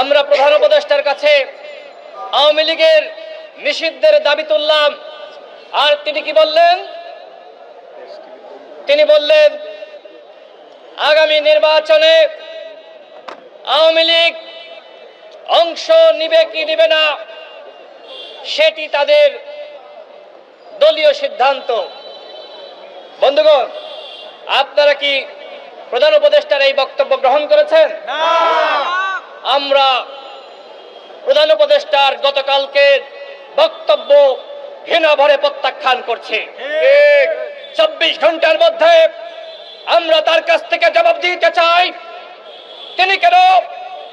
আমরা প্রধান উপদেষ্টার কাছে আওয়ামী লীগের নিষিদ্ধের দাবি তুললাম। আর তিনি কি বললেন? তিনি বললেন, আগামী নির্বাচনে আওয়ামী লীগ অংশ নিবে কি নিবে না, সেটি তাদের দলীয় সিদ্ধান্ত। বন্ধুগণ, আপনারা কি প্রধান উপদেষ্টার এই বক্তব্য গ্রহণ করেছেন? আমরা প্রধান উপদেষ্টার গতকালকে বক্তব্য ঘৃণা ভরে প্রত্যাখ্যান করছি। চব্বিশ ঘণ্টার মধ্যে আমরা তার কাছ থেকে জবাব দিতে চাই। তিনি কেন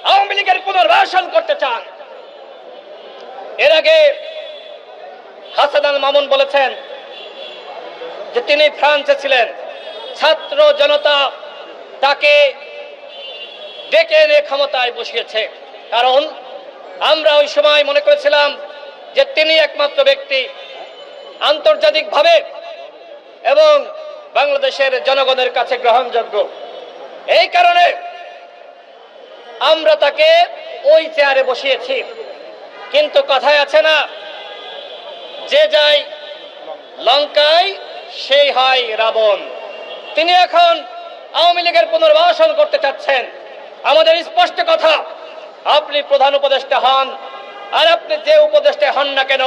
আওয়ামী লীগের পুনর্বাসন করতে চান? এর আগে হাসান মামুন বলেছেন যে তিনি ফ্রান্সে ছিলেন। ছাত্র জনতা তাকে ডেকে এনে ক্ষমতায় বসিয়েছে। কারণ আমরা ওই সময় মনে করেছিলাম যে তিনি একমাত্র ব্যক্তি আন্তর্জাতিকভাবে এবং বাংলাদেশের জনগণের কাছে গ্রহণযোগ্য। এই কারণে আমরা তাকে ওই চেয়ারে বসিয়েছি। কিন্তু কথায় আছে না, যে যায় লঙ্কায়, সেই হয় রাবণ। তিনি এখন আওয়ামী লীগের পুনর্বাসন করতে চাচ্ছেন। আমাদের স্পষ্ট কথা, আপনি প্রধান উপদেষ্টা হন, আর আপনি যে উপদেষ্টা হন না কেন,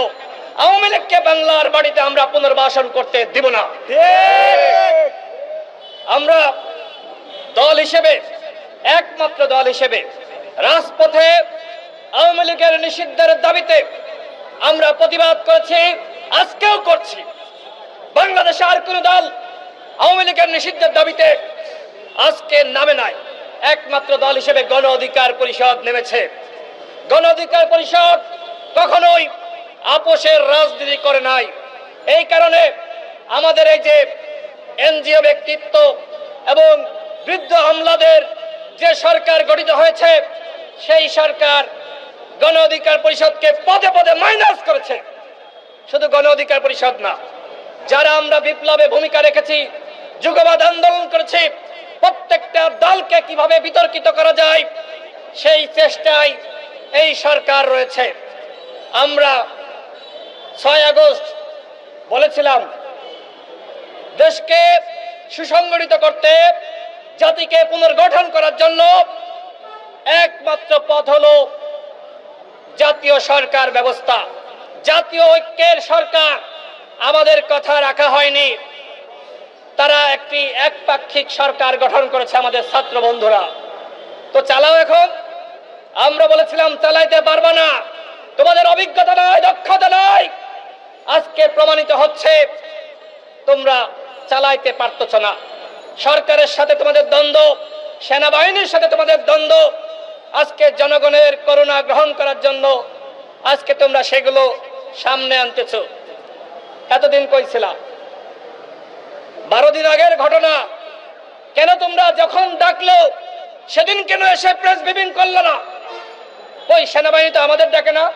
আওয়ামী লীগকে বাংলার বাড়িতে আমরা পুনর্বাসন করতে দিব না। আমরা দল হিসেবে, একমাত্র দল হিসেবে, রাজপথে আওয়ামী লীগের নিষিদ্ধের দাবিতে আমরা প্রতিবাদ করেছি, আজকেও করছি। বাংলাদেশে আর কোন দল আওয়ামী লীগের নিষিদ্ধের দাবিতে আজকে নামে নাই। একমাত্র দল হিসেবে গণ অধিকার পরিষদ নেমেছে। গণ অধিকার পরিষদ কখনোই আপোষের রাজনীতি করে নাই। এই কারণে আমাদের এই যে এনজিও ব্যক্তিত্ব এবং বৃদ্ধ আমলাদের যে সরকার গঠিত হয়েছে, সেই সরকার গণ অধিকার পরিষদকে পদে পদে মাইনাস করেছে। শুধু গণ অধিকার পরিষদ না, যারা আমরা বিপ্লবে ভূমিকা রেখেছি, যুগবাদ আন্দোলন করেছি প্রত্যেকটা দলকে কীভাবে বিতর্কিত করা যায়, সেই চেষ্টায় এই সরকার রয়েছে। আমরা ছয় আগস্ট বলেছিলাম, দেশকে সুসংগঠিত করতে, জাতিকে পুনর্গঠন করার জন্য একমাত্র পথ হলো জাতীয় সরকার ব্যবস্থা। জাতীয় ঐক্যের সরকার আমাদের কথা রাখা হয়নি। একটি একপাক্ষিক সরকার গঠন করেছে আমাদের ছাত্র বন্ধুরা। তো চালাও এখন। আমরা বলেছিলাম, চালাইতে পারবা না। তোমাদের অভিজ্ঞতা নয়, দক্ষতা নয়। আজকে প্রমাণিত হচ্ছে, তোমরা চালাইতে পারতেছ না। সরকারের সাথে তোমাদের দ্বন্দ্ব, সেনাবাহিনীর সাথে তোমাদের দ্বন্দ্ব। আজকে জনগণের করোনা গ্রহণ করার জন্য আজকে তোমরা সেগুলো সামনে আনতেছ। এতদিন কইছিলা বারো দিন আগের ঘটনা। কেন তোমরা যখন ডাকলো, সেদিন কেন এসে প্রেস ব্রিফিং করল না? ওই সেনাবাহিনী তো আমাদের ডাকে না।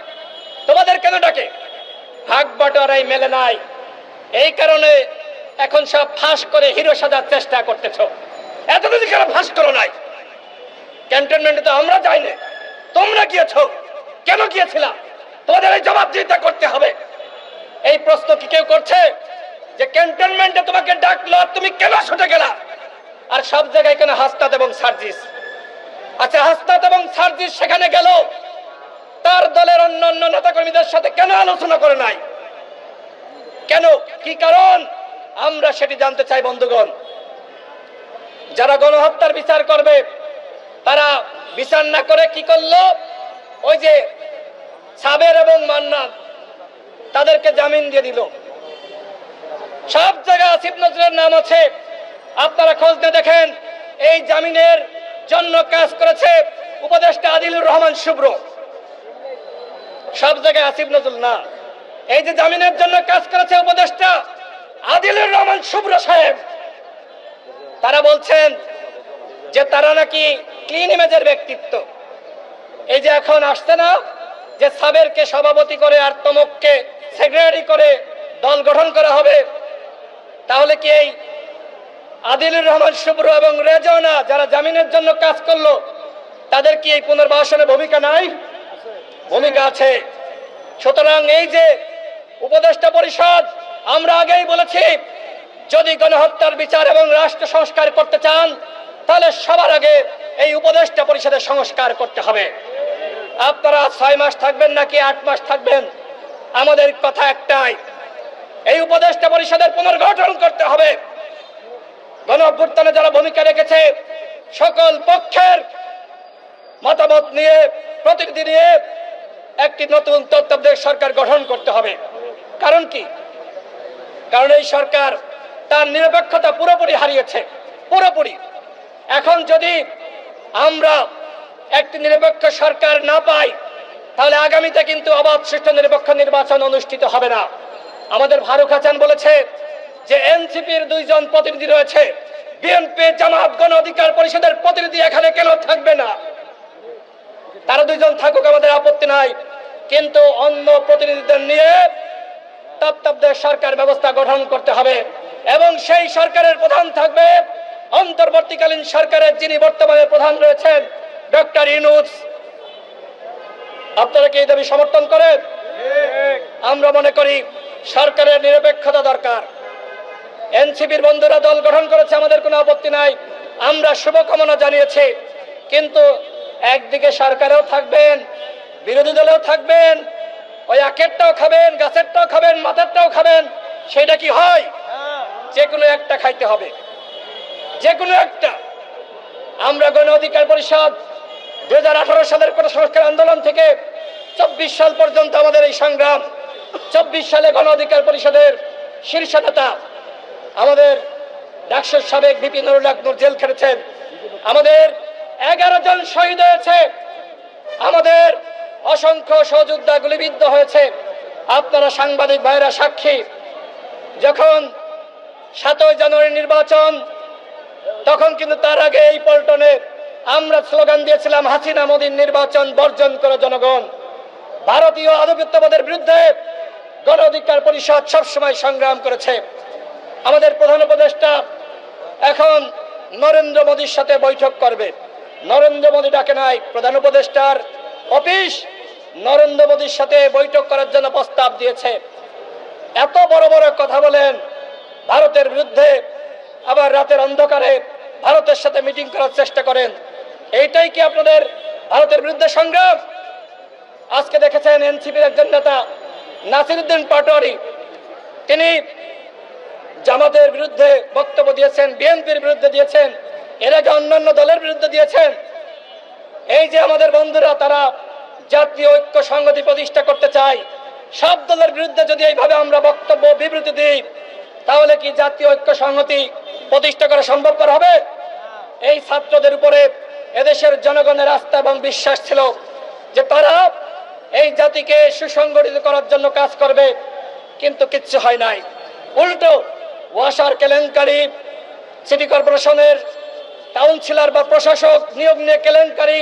তোমাদের কেন ডাকে? ভাগ বাটোয়ারাই মেলে নাই। এই কারণে এখন সব ফাঁস করে হিরো সাজার চেষ্টা করতেছ। এতদিন কেন ফাঁস করো নাই? ক্যান্টনমেন্টে তো আমরা যাইনি। তোমরা গিয়েছ। কেন গিয়েছিলা? তোমাদের এই জবাবদিহিতা করতে হবে। এই প্রশ্ন কি কেউ করছে? যে ক্যান্টনমেন্টে তোমাকে ডাকলো, আর তুমি কেন ছুটে গেলা? আর সব জায়গায় কেন হাসতাত এবং সার্জিস? আচ্ছা হাসতাত এবং সার্জিস সেখানে গেল। তার দলের অন্য অন্য নেতাকর্মীদের সাথে কেন আলোচনা করে নাই? কেন? কি কারণ? আমরা সেটি জানতে চাই, বন্ধুগণ। যারা গণহত্যার বিচার করবে, তারা বিচার না করে কি করল? ওই যে সাবের এবং মান্নান, তাদেরকে জামিন দিয়ে দিল। সব জায়গায় আসিফ নজরুলের নাম আছে। আপনারা খোঁজ নিয়ে দেখেন, এই জামিনের জন্য কাজ করেছে উপদেষ্টা আদিলুর রহমান শুভ্র। সব জায়গায় আসিফ নজরুল না। এই যে জামিনের জন্য কাজ করেছে উপদেষ্টা আদিলুর রহমান শুভ্র সাহেব। তারা বলছেন যে তারা নাকি ক্লিন ইমেজের ব্যক্তিত্ব। এই যে এখন আসছে না যে সাবেরকে সভাপতি করে আর তমককে সেক্রেটারি করে দল গঠন করা হবে তাহলে কি এই আদিলুর রহমান শুভ্র এবং রেজনা যারা জামিনের জন্য কাজ করল, তাদের কি এই পুনর্বাসনে ভূমিকা নাই? ভূমিকা আছে। সুতরাং এই যে উপদেষ্টা পরিষদ, আমরা আগেই বলেছি, যদি গণহত্যার বিচার এবং রাষ্ট্র সংস্কার করতে চান, তাহলে সবার আগে এই উপদেষ্টা পরিষদের সংস্কার করতে হবে। আপনারা ছয় মাস থাকবেন নাকি আট মাস থাকবেন? আমাদের কথা একটাই এই উপদেষ্টা পরিষদের পুনর্গঠন করতে হবে। গণ অভ্যুত্থানে যারা ভূমিকা রেখেছে, সকল পক্ষের মতামত নিয়ে, প্রতিনিধি নিয়ে একটি নতুন তত্ত্বাবধায়ক সরকার গঠন করতে হবে। কারণ কি? কারণ এই সরকার তার নিরপেক্ষতা পুরোপুরি হারিয়েছে, পুরোপুরি। এখন যদি আমরা একটি নিরপেক্ষ সরকার না পাই, তাহলে আগামীতে কিন্তু অবাধ সুষ্ঠু নিরপেক্ষ নির্বাচন অনুষ্ঠিত হবে না। আমাদের ফারুক হাসান বলেছে যে এনসিপির দুইজন প্রতিনিধি রয়েছে। বিএনপি জামাত গণ অধিকার পরিষদের প্রতিনিধি এখানে কেন থাকবে না? তারা দুইজন থাকুক আমাদের আপত্তি নাই। কিন্তু অন্য প্রতিনিধিদের নিয়ে তত্ত্বাবধায়ক সরকার ব্যবস্থা গঠন করতে হবে এবং সেই সরকারের প্রধান থাকবে অন্তর্বর্তীকালীন সরকারের যিনি বর্তমানে প্রধান রয়েছেন ডক্টর ইনুস আপনারা কি এই দাবি সমর্থন করেন? আমরা মনে করি সরকারের নিরপেক্ষতা দরকার। এনসিপির বন্ধুরা দল গঠন করেছে, আমাদের কোনো আপত্তি নাই। আমরা শুভকামনা জানিয়েছি, কিন্তু একদিকে সরকারেও থাকবেন, বিরোধী দলেও থাকবেন, ওই আখেরটাও খাবেন, গাছেরটাও খাবেন, মাথারটাও খাবেন, সেটা কি হয়? যে কোনো একটা খাইতে হবে। যে কোনো একটা। আমরা গণ অধিকার পরিষদ দু হাজার আঠারো সালের কোন সংস্কার আন্দোলন থেকে চব্বিশ সাল পর্যন্ত আমাদের এই সংগ্রাম চব্বিশ সালে গণ অধিকার পরিষদের শীর্ষ নেতা আমাদের ডাকসের সাবেক বিপিন নুর জেল খেটেছেন। আমাদের এগারো জন শহীদ হয়েছে। আমাদের অসংখ্য সহযোদ্ধা গুলিবিদ্ধ হয়েছে। আপনারা সাংবাদিক ভাইরা সাক্ষী। যখন সাতই জানুয়ারি নির্বাচন, তখন কিন্তু তার আগে এই পল্টনে আমরা স্লোগান দিয়েছিলাম, হাসিনা মোদীর নির্বাচন বর্জন করে জনগণ। ভারতীয় আধিপত্যবাদের বিরুদ্ধে গণ অধিকার পরিষদ সবসময় সংগ্রাম করেছে। আমাদের প্রধান উপদেষ্টা এখন নরেন্দ্র মোদীর সাথে বৈঠক করবে। নরেন্দ্র মোদী ডাকে নাই, প্রধান উপদেষ্টার অফিস নরেন্দ্র মোদীর সাথে বৈঠক করার জন্য প্রস্তাব দিয়েছে। এত বড় বড় কথা বলেন, ভারতের বিরুদ্ধে আবার রাতের অন্ধকারে ভারতের সাথে মিটিং করার চেষ্টা করেন। এইটাই কি আপনাদের ভারতের বিরুদ্ধে সংগ্রাম? আজকে দেখেছেন এনসিপির একজন নেতা নাসিরুদ্দিন পাটোয়ারি, তিনি জামাতের বিরুদ্ধে বক্তব্য দিয়েছেন, বিএনপির বিরুদ্ধে দিয়েছেন, এর আগে অন্যান্য দলের বিরুদ্ধে দিয়েছেন। এই যে আমাদের বন্ধুরা, তারা জাতীয় ঐক্য সংগতি প্রতিষ্ঠা করতে চায়, সব দলের বিরুদ্ধে যদি এইভাবে আমরা বক্তব্য, বিবৃতি দিই, তাহলে কি জাতীয় ঐক্য সংহতি প্রতিষ্ঠা করা সম্ভবপর হবে? এই ছাত্রদের উপরে এদেশের জনগণের আস্থা এবং বিশ্বাস ছিল যে তারা এই জাতিকে সুসংগঠিত করার জন্য কাজ করবে, কিন্তু কিচ্ছু হয় নাই। উল্টো, ওয়াসার কেলেঙ্কারি, সিটি কর্পোরেশনের কাউন্সিলর বা প্রশাসক নিয়োগ নিয়ে কেলেঙ্কারি,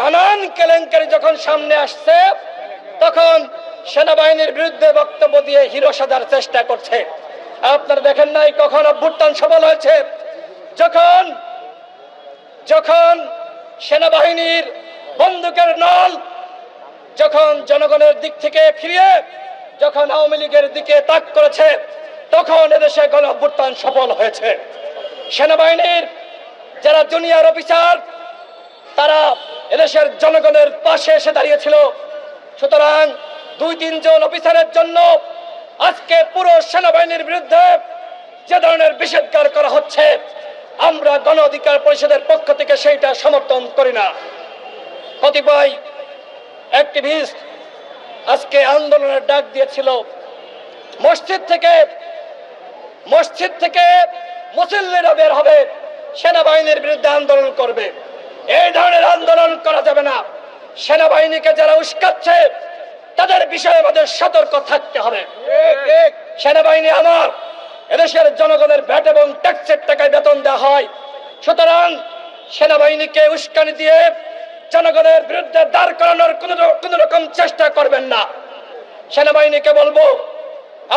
নানান কেলেঙ্কারি যখন সামনে আসছে, তখন সেনাবাহিনীর বিরুদ্ধে বক্তব্য দিয়ে হিরো সাজার চেষ্টা করছে। আপনারা দেখেন নাই কখন অভ্যুত্থান সফল হয়েছে? যখন যখন সেনাবাহিনীর বন্দুকের নল যখন জনগণের দিক থেকে ফিরিয়ে, যখন আওয়ামী লীগের দিকে তাক করেছে, তখন এদেশে গণ অভ্যুত্থান সফল হয়েছে। সেনাবাহিনীর যারা জুনিয়র অফিসার, তারা এদেশের জনগণের পাশে এসে দাঁড়িয়েছিল। সুতরাং দুই তিনজন অফিসারের জন্য আজকে পুরো সেনাবাহিনীর বিরুদ্ধে যে ধরনের নিষেধকার করা হচ্ছে, আমরা গণ অধিকার পরিষদের পক্ষ থেকে সেইটা সমর্থন করি না। কতিপয় অ্যাক্টিভিস্ট আজকে আন্দোলনের ডাক দিয়েছিল। মসজিদ থেকে মসজিদ থেকে মুসল্লিরা বের হবে, সেনাবাহিনীর বিরুদ্ধে আন্দোলন করবে। এই ধরনের আন্দোলন করা যাবে না। সেনাবাহিনীকে যারা উস্কাচ্ছে, তাদের বিষয়ে আমাদের সতর্ক থাকতে হবে। সেনাবাহিনী আমার, এদেশের জনগণের ভ্যাট এবং ট্যাক্সের টাকায় বেতন দেওয়া হয়। সুতরাং সেনাবাহিনীকে উস্কানি দিয়ে জনগণের বিরুদ্ধে দাঁড় করানোর কোন রকম চেষ্টা করবেন না। সেনাবাহিনীকে বলব,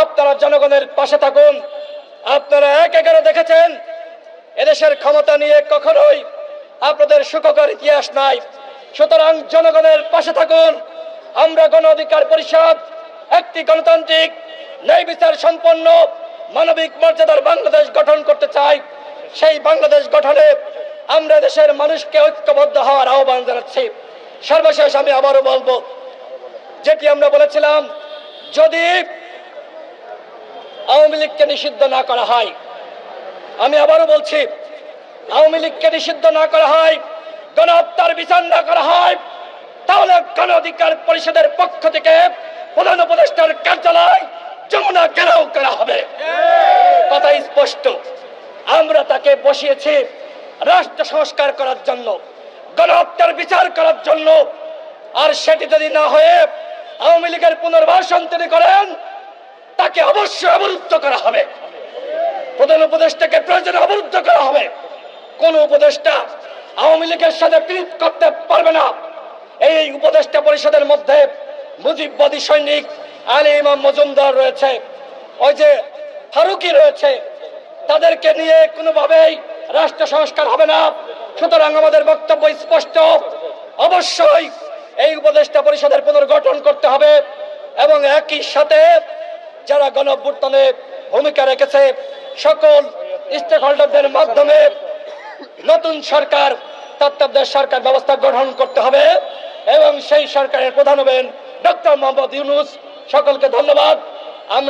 আপনারা জনগণের পাশে থাকুন। আপনারা এক এগারো দেখেছেন, এদেশের ক্ষমতা নিয়ে কখনোই আপনাদের সুখকর ইতিহাস নাই। সুতরাং জনগণের পাশে থাকুন। আমরা গণ অধিকার পরিষদ, একটি গণতান্ত্রিক, ন্যায় বিচার সম্পন্ন, মানবিক মর্যাদার বাংলাদেশ গঠন করতে চাই। সেই বাংলাদেশ গঠনে আমরা দেশের মানুষকে ঐক্যবদ্ধ হওয়ার আহ্বান জানাচ্ছি। সর্বশেষ আমি আবারও বলব যেটি আমরা বলেছিলাম যদি আওয়ামী লীগকে নিষিদ্ধ না করা হয় আমি আবারও বলছি আওয়ামী লীগকে নিষিদ্ধ না করা হয় গণহত্যার বিচার না করা হয় তাহলে গণ অধিকার পরিষদের পক্ষ থেকে প্রধান উপদেষ্টার কার্যালয় যমুনা ঘেরাও করা হবে। কথা স্পষ্ট। আমরা তাকে বসিয়েছি। রাষ্ট্র সংস্কার করার জন্য, গণহত্যার বিচার করার জন্য। আর সেটি যদি না হয়ে আওয়ামী লীগের পুনর্বাসন তিনি করেন, তাকে অবশ্যই অবরুদ্ধ করা হবে। প্রধান উপদেষ্টাকে প্রয়োজনে অবরুদ্ধ করা হবে। কোন উপদেষ্টা আওয়ামী লীগের সাথে পীড়িত করতে পারবে না। এই উপদেষ্টা পরিষদের মধ্যে মুজিববাদী সৈনিক আলী ইমাম মজুমদার রয়েছে, ওই যে ফারুকি রয়েছে। তাদেরকে নিয়ে কোনোভাবেই রাষ্ট্র সংস্কার হবে না। সুতরাং আমাদের বক্তব্য স্পষ্ট। অবশ্যই এই উপদেষ্টা পরিষদের পুনর্গঠন করতে হবে এবং একই সাথে যারা গণঅভ্যুত্থানে ভূমিকা রেখেছে, সকল স্টেক হোল্ডারদের মাধ্যমে নতুন সরকার, তত্ত্বাবধায়ক সরকার ব্যবস্থা গঠন করতে হবে এবং সেই সরকারের প্রধান হবেন ডক্টর মোহাম্মদ ইউনুস। সকলকে ধন্যবাদ। আমরা